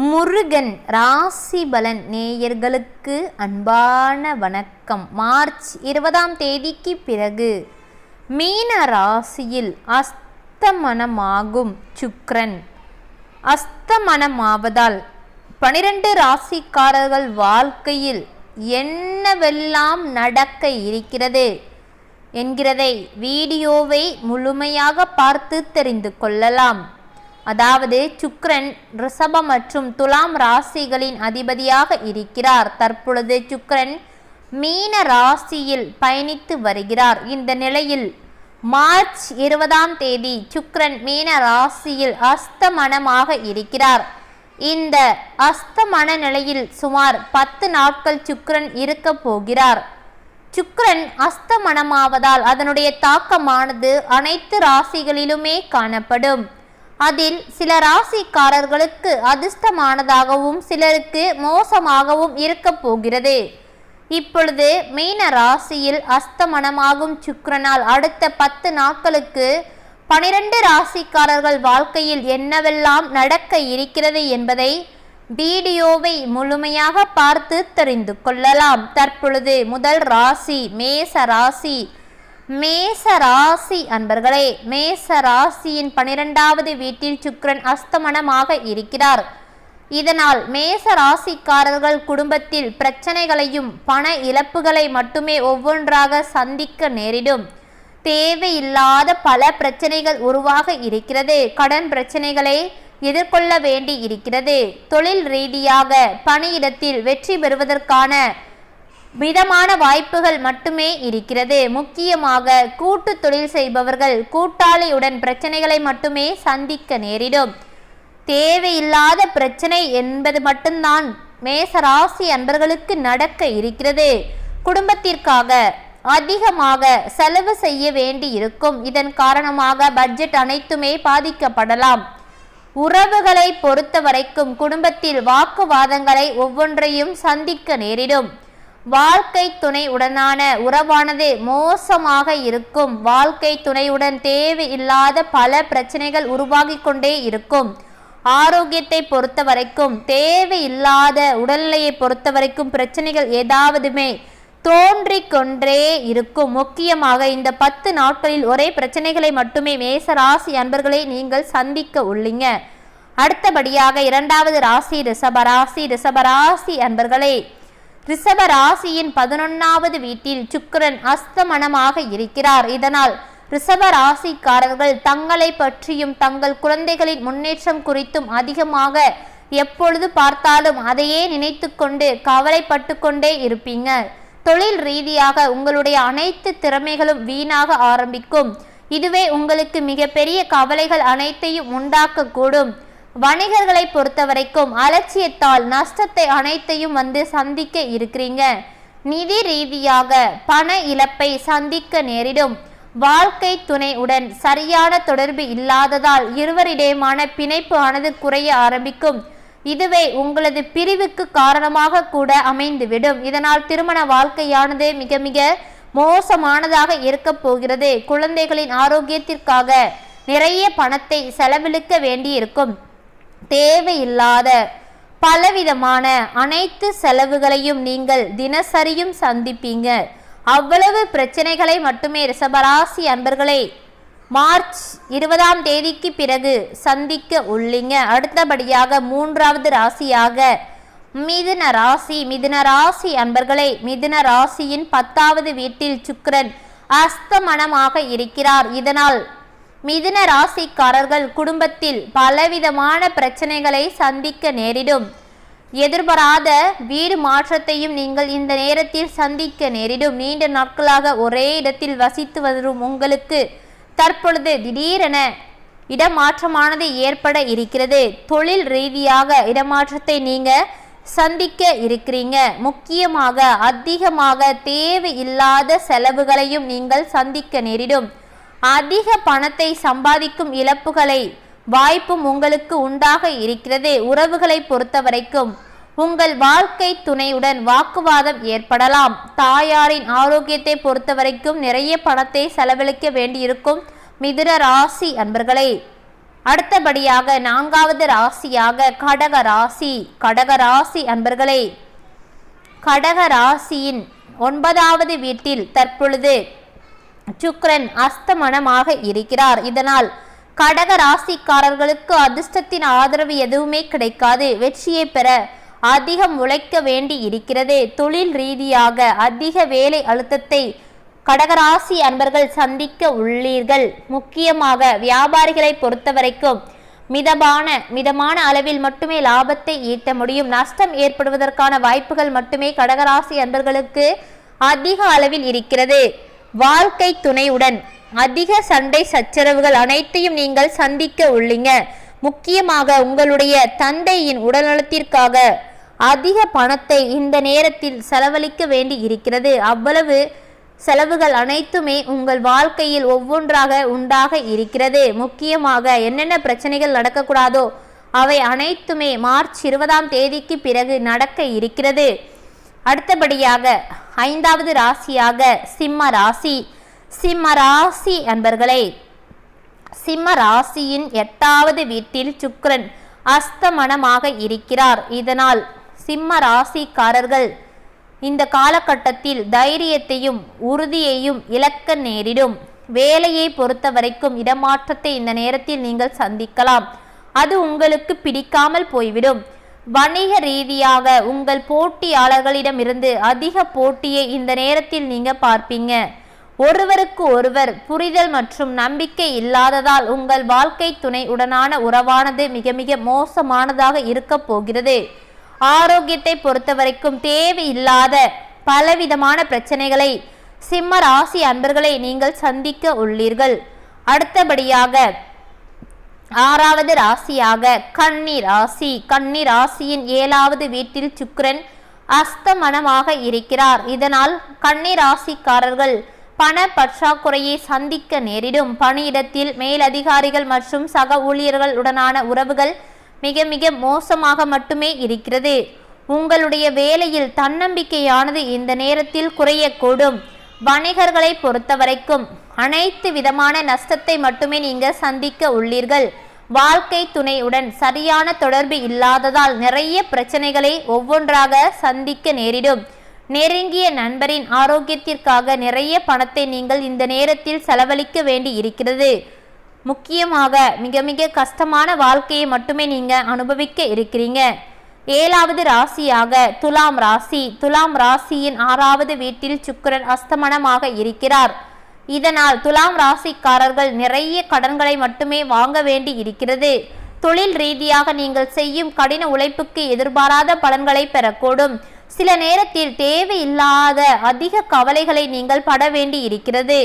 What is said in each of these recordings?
முருகன் ராசி பலன் நேயர்களுக்கு அன்பான வணக்கம். மார்ச் இருபதாம் தேதிக்கு பிறகு மீன ராசியில் அஸ்தமனமாகும் சுக்ரன். அஸ்தமனமாவதால் பனிரெண்டு ராசிக்காரர்கள் வாழ்க்கையில் என்னவெல்லாம் நடக்க இருக்கிறது என்கிறதை வீடியோவை முழுமையாக பார்த்து தெரிந்து கொள்ளலாம். அதாவது சுக்ரன் ரிஷப மற்றும் துலாம் ராசிகளின் அதிபதியாக இருக்கிறார். தற்பொழுது சுக்ரன் மீன ராசியில் பயணித்து வருகிறார். இந்த நிலையில் மார்ச் இருபதாம் தேதி சுக்ரன் மீன ராசியில் அஸ்தமனமாக இருக்கிறார். இந்த அஸ்தமன நிலையில் சுமார் பத்து நாட்கள் சுக்ரன் இருக்க போகிறார். சுக்ரன் அஸ்தமனமாவதால் அதனுடைய தாக்கமானது அனைத்து ராசிகளிலுமே காணப்படும். அதில் சில ராசிக்காரர்களுக்கு அதிர்ஷ்டமானதாகவும் சிலருக்கு மோசமாகவும் இருக்க போகிறது. இப்பொழுது மீன ராசியில் அஸ்தமனமாகும் சுக்ரனால் அடுத்த பத்து நாட்களுக்கு பனிரெண்டு ராசிக்காரர்கள் வாழ்க்கையில் என்னவெல்லாம் நடக்க இருக்கிறது என்பதை வீடியோவை முழுமையாக பார்த்து தெரிந்து கொள்ளலாம். தற்பொழுது முதல் ராசி மேச ராசி மேச ராசி அன்பர்களே மேச ராசியின் பனிரெண்டாவது வீட்டில் சுக்ரன் அஸ்தமனமாக இருக்கிறார். இதனால் மேச ராசிக்காரர்கள் குடும்பத்தில் பிரச்சனைகளையும் பண இழப்புகளை மட்டுமே ஒவ்வொன்றாக சந்திக்க நேரிடும். தேவையில்லாத பல பிரச்சனைகள் உருவாக இருக்கிறது. கடன் பிரச்சனைகளை எதிர்கொள்ள வேண்டி இருக்கிறது தொழில் ரீதியாக பணியிடத்தில் வெற்றி பெறுவதற்கான மிதமான வாய்ப்புகள் மட்டுமே இருக்கிறது. முக்கியமாக கூட்டு தொழில் செய்பவர்கள் கூட்டாளியுடன் பிரச்சனைகளை மட்டுமே சந்திக்க நேரிடும். தேவையில்லாத பிரச்சனை என்பது மட்டும்தான் மேசராசி அன்பர்களுக்கு நடக்க இருக்கிறது. குடும்பத்திற்காக அதிகமாக செலவு செய்ய வேண்டி இருக்கும் இதன் காரணமாக பட்ஜெட் அனைத்துமே பாதிக்கப்படலாம். உறவுகளை பொறுத்த வரைக்கும் குடும்பத்தில் வாக்குவாதங்களை ஒவ்வொன்றையும் சந்திக்க நேரிடும். வாழ்க்கை துணை உடனான உறவானது மோசமாக இருக்கும். வாழ்க்கை துணையுடன் தேவையில்லாத பல பிரச்சனைகள் உருவாகி கொண்டே இருக்கும். ஆரோக்கியத்தை பொறுத்த வரைக்கும் தேவையில்லாத உடல்நிலையை பொறுத்த வரைக்கும் பிரச்சனைகள் ஏதாவதுமே தோன்றி கொண்டே இருக்கும். முக்கியமாக இந்த பத்து நாட்களில் ஒரே பிரச்சனைகளை மட்டுமே மேச ராசி அன்பர்களை நீங்கள் சந்திக்க உள்ளீங்க. அடுத்தபடியாக இரண்டாவது ராசி ரிஷபராசி ரிஷபராசி அன்பர்களே ரிஷப ராசியின் பதினொன்னாவது வீட்டில் சுக்கரன் அஸ்தமனமாக இருக்கிறார். இதனால் ரிஷப ராசிக்காரர்கள் தங்களை பற்றியும் தங்கள் குழந்தைகளின் முன்னேற்றம் குறித்தும் அதிகமாக எப்பொழுது பார்த்தாலும் அதையே நினைத்து கொண்டு கவலைப்பட்டு கொண்டே இருப்பீங்க. தொழில் ரீதியாக உங்களுடைய அனைத்து திறமைகளும் வீணாக ஆரம்பிக்கும். இதுவே உங்களுக்கு மிகப்பெரிய கவலைகள் அனைத்தையும் உண்டாக்கக்கூடும். வணிகர்களை பொறுத்தவரைக்கும் அலட்சியத்தால் நஷ்டத்தை அனைத்தையும் வந்து சந்திக்க இருக்கிறீங்க. நிதி ரீதியாக பண இழப்பை சந்திக்க நேரிடும். வாழ்க்கை துணையுடன் சரியான தொடர்பு இல்லாததால் இருவரிடையமான பிணைப்பு ஆனது குறைய ஆரம்பிக்கும். இதுவே உங்களது பிரிவுக்கு காரணமாக கூட அமைந்துவிடும். இதனால் திருமண வாழ்க்கையானது மிக மிக மோசமானதாக இருக்கப் போகிறது. குழந்தைகளின் ஆரோக்கியத்திற்காக நிறைய பணத்தை செலவழிக்க வேண்டியிருக்கும். தேவையில்லாத பலவிதமான அனைத்து செலவுகளையும் நீங்கள் தினசரியும் சந்திப்பீங்க. அவ்வளவு பிரச்சனைகளை மட்டுமே ரிஷபராசி அன்பர்களே மார்ச் இருபதாம் தேதிக்கு பிறகு சந்திக்க உள்ளீங்க. அடுத்தபடியாக மூன்றாவது ராசியாக மிதுன ராசி மிதுன ராசி அன்பர்களே மிதுன ராசியின் பத்தாவது வீட்டில் சுக்கரன் அஸ்தமனமாக இருக்கிறார். இதனால் மிதுன ராசிக்காரர்கள் குடும்பத்தில் பலவிதமான பிரச்சனைகளை சந்திக்க நேரிடும். எதிர்பாராத வீடு மாற்றத்தையும் நீங்கள் இந்த நேரத்தில் சந்திக்க நேரிடும். நீண்ட நாட்களாக ஒரே இடத்தில் வசித்து வரும் உங்களுக்கு தற்பொழுது திடீரென இடமாற்றமானது ஏற்பட இருக்கிறது. தொழில் ரீதியாக இடமாற்றத்தை நீங்க சந்திக்க இருக்கிறீங்க. முக்கியமாக அதிகமாக தேவையில்லாத செலவுகளையும் நீங்கள் சந்திக்க நேரிடும். அதிக பணத்தை சம்பாதிக்கும் இழப்புகளை வாய்ப்பும் உங்களுக்கு உண்டாக இருக்கிறது. உறவுகளை பொறுத்த வரைக்கும் உங்கள் வாழ்க்கை துணையுடன் வாக்குவாதம் ஏற்படலாம். தாயாரின் ஆரோக்கியத்தை பொறுத்த வரைக்கும் நிறைய பணத்தை செலவழிக்க வேண்டியிருக்கும் மிதுர ராசி அன்பர்களே. அடுத்தபடியாக நான்காவது ராசியாக கடக ராசி கடக ராசி அன்பர்களே. கடக ராசியின் ஒன்பதாவது வீட்டில் தற்பொழுது சுக்ரன் அஸ்தமனமாக இருக்கிறார். இதனால் கடக ராசிக்காரர்களுக்கு அதிர்ஷ்டத்தின் ஆதரவு எதுவுமே கிடைக்காது. வெற்றியை பெற அதிகம் உழைக்க வேண்டி இருக்கிறது. தொழில் ரீதியாக அதிக வேலை அழுத்தத்தை கடகராசி அன்பர்கள் சந்திக்க உள்ளீர்கள். முக்கியமாக வியாபாரிகளை பொறுத்தவரைக்கும் மிதமான மிதமான அளவில் மட்டுமே லாபத்தை ஈட்ட முடியும். நஷ்டம் ஏற்படுவதற்கான வாய்ப்புகள் மட்டுமே கடகராசி அன்பர்களுக்கு அதிக அளவில் இருக்கிறது. வாழ்க்கை துணையுடன் அதிக சண்டை சச்சரவுகள் அனைத்தையும் நீங்கள் சந்திக்க உள்ளீங்க. முக்கியமாக உங்களுடைய தந்தையின் உடல்நலத்திற்காக அதிக பணத்தை இந்த நேரத்தில் செலவழிக்க வேண்டி இருக்கிறது. அவ்வளவு செலவுகள் அனைத்துமே உங்கள் வாழ்க்கையில் ஒவ்வொன்றாக உண்டாக இருக்கிறது. முக்கியமாக என்னென்ன பிரச்சனைகள் நடக்கக்கூடாதோ அவை அனைத்துமே மார்ச் இருபதாம் தேதிக்கு பிறகு நடக்க இருக்கிறது. அடுத்தபடியாக ஐந்தாவது ராசியாக சிம்ம ராசி. சிம்ம ராசி அன்பர்களே சிம்ம ராசியின் எட்டாவது வீட்டில் சுக்ரன் அஸ்தமனமாக இருக்கிறார். இதனால் சிம்ம ராசிக்காரர்கள் இந்த காலகட்டத்தில் தைரியத்தையும் உறுதியையும் இழக்க நேரிடும். வேலையை பொறுத்த வரைக்கும் இடமாற்றத்தை இந்த நேரத்தில் நீங்கள் சந்திக்கலாம். அது உங்களுக்கு பிடிக்காமல் போய்விடும். வணிக ரீதியாக உங்கள் போட்டியாளர்களிடமிருந்து அதிக போட்டியை இந்த நேரத்தில் நீங்க பார்ப்பீங்க. ஒருவருக்கு ஒருவர் புரிதல் மற்றும் நம்பிக்கை இல்லாததால் உங்கள் வாழ்க்கை துணை உடனான உறவானது மிக மிக மோசமானதாக இருக்க போகிறது. ஆரோக்கியத்தை பொறுத்தவரைக்கும் தேவையில்லாத பலவிதமான பிரச்சனைகளை சிம்ம ராசி அன்பர்களை நீங்கள் சந்திக்க உள்ளீர்கள். அடுத்தபடியாக ஆறாவது ராசியாக கன்னி ராசி. கன்னி ராசியின் ஏழாவது வீட்டில் சுக்கிரன் அஸ்தமனமாக இருக்கிறார். இதனால் கன்னி ராசிக்காரர்கள் பண பற்றாக்குறையை சந்திக்க நேரிடும். பணியிடத்தில் மேலதிகாரிகள் மற்றும் சக ஊழியர்களுடனான உறவுகள் மிக மிக மோசமாக மட்டுமே இருக்கிறது. உங்களுடைய வேலையில் தன்னம்பிக்கையானது இந்த நேரத்தில் குறையக்கூடும். வணிகர்களை பொறுத்தவரைக்கும் அனைத்து விதமான நஷ்டத்தை மட்டுமே நீங்கள் சந்திக்க உள்ளீர்கள். வாழ்க்கை துணையுடன் சரியான தொடர்பு இல்லாததால் நிறைய பிரச்சனைகளை ஒவ்வொன்றாக சந்திக்க நேரிடும். நெருங்கிய நண்பரின் ஆரோக்கியத்திற்காக நிறைய பணத்தை நீங்கள் இந்த நேரத்தில் செலவழிக்க வேண்டி இருக்கிறது. முக்கியமாக மிக மிக கஷ்டமான வாழ்க்கையை மட்டுமே நீங்கள் அனுபவிக்க இருக்கிறீங்க. ஏழாவது ராசியாக துலாம் ராசி. துலாம் ராசியின் ஆறாவது வீட்டில் சுக்கரன் அஸ்தமனமாக இருக்கிறார். இதனால் துலாம் ராசிக்காரர்கள் நிறைய கடன்களை மட்டுமே வாங்க வேண்டி இருக்கிறது தொழில் ரீதியாக நீங்கள் செய்யும் கடின உழைப்புக்கு எதிர்பாராத பலன்களை பெறக்கூடும். சில நேரத்தில் தேவையில்லாத அதிக கவலைகளை நீங்கள் பட வேண்டி இருக்கிறது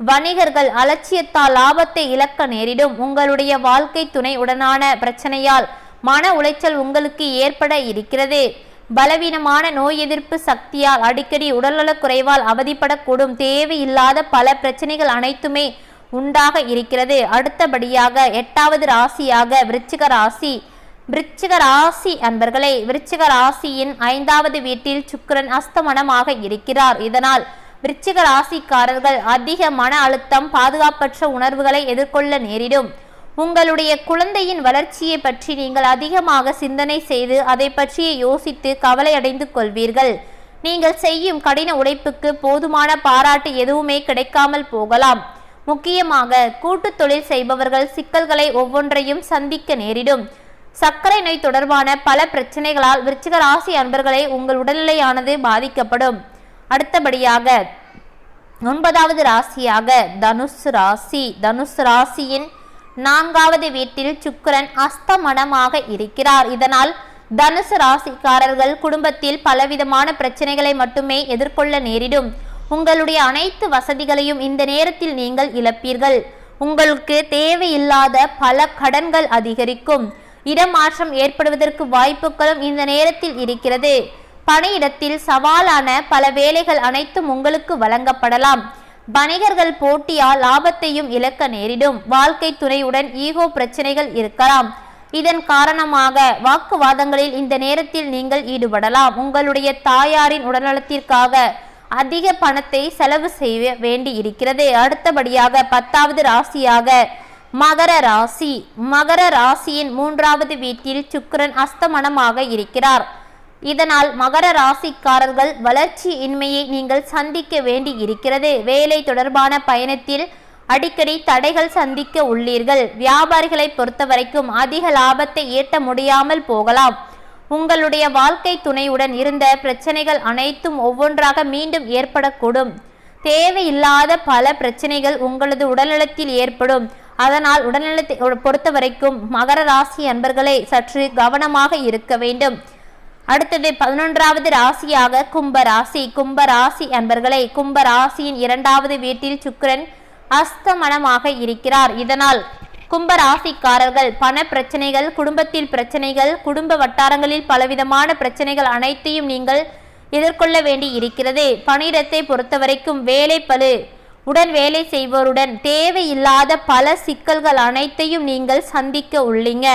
வணிகர்கள் அலட்சியத்தால் லாபத்தை இழக்க நேரிடும். உங்களுடைய வாழ்க்கை துணை உடனான பிரச்சனையால் மன உளைச்சல் உங்களுக்கு ஏற்பட இருக்கிறது. பலவீனமான நோய் எதிர்ப்பு சக்தியால் அடிக்கடி உடல்நலக் குறைவால் அவதிப்படக்கூடும். தேவையில்லாத பல பிரச்சனைகள் அனைத்துமே உண்டாக இருக்கிறது. அடுத்தபடியாக எட்டாவது ராசியாக விருச்சிக ராசி. விருச்சிக ராசி அன்பர்களே விருச்சிக ராசியின் ஐந்தாவது வீட்டில் சுக்கிரன் அஸ்தமனமாக இருக்கிறார். இதனால் விருச்சிக ராசிக்காரர்கள் அதிக மன அழுத்தம் பாதுகாப்பற்ற உணர்வுகளை எதிர்கொள்ள நேரிடும். உங்களுடைய குழந்தையின் வளர்ச்சியை பற்றி நீங்கள் அதிகமாக சிந்தனை செய்து அதை பற்றியே யோசித்து கவலை அடைந்து கொள்வீர்கள். நீங்கள் செய்யும் கடின உழைப்புக்கு போதுமான பாராட்டு எதுவுமே கிடைக்காமல் போகலாம். முக்கியமாக கூட்டு தொழில் செய்பவர்கள் சிக்கல்களை ஒவ்வொன்றையும் சந்திக்க நேரிடும். சர்க்கரை நோய் தொடர்பான பல பிரச்சனைகளால் விருச்சிக ராசி அன்பர்களே உங்கள் உடல்நிலையானது பாதிக்கப்படும். அடுத்தபடியாக ஒன்பதாவது ராசியாக தனுசு ராசி. தனுசு ராசியின் நான்காவது வீட்டில் சுக்கரன் அஸ்தமனமாக இருக்கிறார். இதனால் தனுசு ராசிக்காரர்கள் குடும்பத்தில் பலவிதமான பிரச்சனைகளை மட்டுமே எதிர்கொள்ள நேரிடும். உங்களுடைய அனைத்து வசதிகளையும் இந்த நேரத்தில் நீங்கள் இழப்பீர்கள். உங்களுக்கு தேவையில்லாத பல கடன்கள் அதிகரிக்கும். இடமாற்றம் ஏற்படுவதற்கு வாய்ப்புகளும் இந்த நேரத்தில் இருக்கிறது. பணியிடத்தில் சவாலான பல வேலைகள் அனைத்தும் உங்களுக்கு வழங்கப்படலாம். வணிகர்கள் போட்டியால் லாபத்தையும் இழக்க நேரிடும். வாழ்க்கை துணையுடன் ஈகோ பிரச்சனைகள் இருக்கலாம். இதன் காரணமாக வாக்குவாதங்களில் இந்த நேரத்தில் நீங்கள் ஈடுபடலாம். உங்களுடைய தாயாரின் உடல்நலத்திற்காக அதிக பணத்தை செலவு செய்ய வேண்டி இருக்கிறது அடுத்தபடியாக பத்தாவது ராசியாக மகர ராசி. மகர ராசியின் மூன்றாவது வீட்டில் சுக்கரன் அஸ்தமனமாக இருக்கிறார். இதனால் மகர ராசிக்காரர்கள் வளர்ச்சி இன்மையை நீங்கள் சந்திக்க வேண்டி இருக்கிறது வேலை தொடர்பான பயணத்தில் அடிக்கடி தடைகள் சந்திக்க உள்ளீர்கள். வியாபாரிகளை பொறுத்தவரைக்கும் அதிக லாபத்தை ஈட்ட முடியாமல் போகலாம். உங்களுடைய வாழ்க்கை துணையுடன் இருந்த பிரச்சனைகள் அனைத்தும் ஒவ்வொன்றாக மீண்டும் ஏற்படக்கூடும். தேவையில்லாத பல பிரச்சனைகள் உங்களது உடல்நலத்தில் ஏற்படும். அதனால் உடல்நலத்தை பொறுத்தவரைக்கும் மகர ராசி அன்பர்களே சற்று கவனமாக இருக்க வேண்டும். அடுத்தது பதினொன்றாவது ராசியாக கும்ப ராசி. கும்ப ராசி அன்பர்களே கும்ப ராசியின் இரண்டாவது வீட்டில் சுக்கிரன் அஸ்தமனமாக இருக்கிறார். இதனால் கும்ப ராசிக்காரர்கள் பண பிரச்சனைகள் குடும்பத்தில் பிரச்சனைகள் குடும்ப வட்டாரங்களில் பலவிதமான பிரச்சனைகள் அனைத்தையும் நீங்கள் எதிர்கொள்ள வேண்டி இருக்கிறது. பணியிடத்தை பொறுத்தவரைக்கும் வேலை பழு உடன் வேலை செய்வோருடன் தேவையில்லாத பல சிக்கல்கள் அனைத்தையும் நீங்கள் சந்திக்க உள்ளீங்க.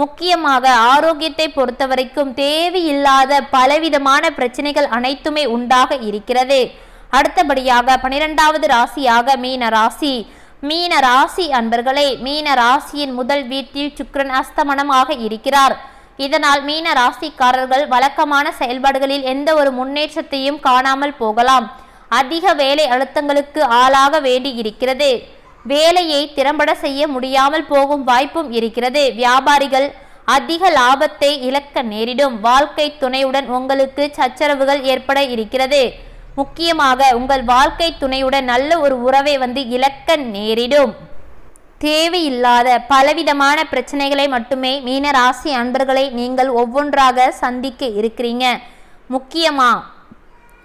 முக்கியமாக ஆரோக்கியத்தை பொறுத்தவரைக்கும் தேவையில்லாத பலவிதமான பிரச்சனைகள் அனைத்துமே உண்டாக இருக்கிறது. அடுத்தபடியாக பனிரெண்டாவது ராசியாக மீன ராசி. மீன ராசி அன்பர்களே மீன ராசியின் முதல் வீட்டில் சுக்கிரன் அஸ்தமனமாக இருக்கிறார். இதனால் மீன ராசிக்காரர்கள் வழக்கமான செயல்பாடுகளில் எந்த ஒரு முன்னேற்றத்தையும் காணாமல் போகலாம். அதிக வேலை அழுத்தங்களுக்கு ஆளாக வேண்டி இருக்கிறது வேலையை திறம்பட செய்ய முடியாமல் போகும் வாய்ப்பும் இருக்கிறது. வியாபாரிகள் அதிக லாபத்தை இழக்க நேரிடும். வாழ்க்கை துணையுடன் உங்களுக்கு சச்சரவுகள் ஏற்பட இருக்கிறது. முக்கியமாக உங்கள் வாழ்க்கை துணையுடன் நல்ல ஒரு உறவை வந்து இழக்க நேரிடும். தேவையில்லாத பலவிதமான பிரச்சனைகளை மட்டுமே மீன ராசி அன்பர்களை நீங்கள் ஒவ்வொன்றாக சந்திக்க இருக்கிறீங்க. முக்கியமா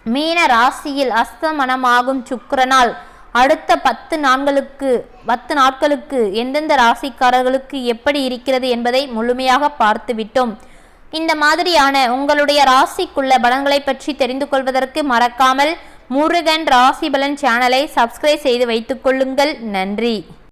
மீன ராசியில் அஸ்தமனமாகும் சுக்கிரனால் அடுத்த பத்து நாட்களுக்கு பத்து நாட்களுக்கு எந்தெந்த ராசிக்காரர்களுக்கு எப்படி இருக்கிறது என்பதை முழுமையாக பார்த்து விட்டோம் இந்த மாதிரியான உங்களுடைய ராசிக்குள்ள பலன்களை பற்றி தெரிந்து கொள்வதற்கு மறக்காமல் முருகன் ராசி பலன் சேனலை சப்ஸ்கிரைப் செய்து வைத்துக் கொள்ளுங்கள். நன்றி.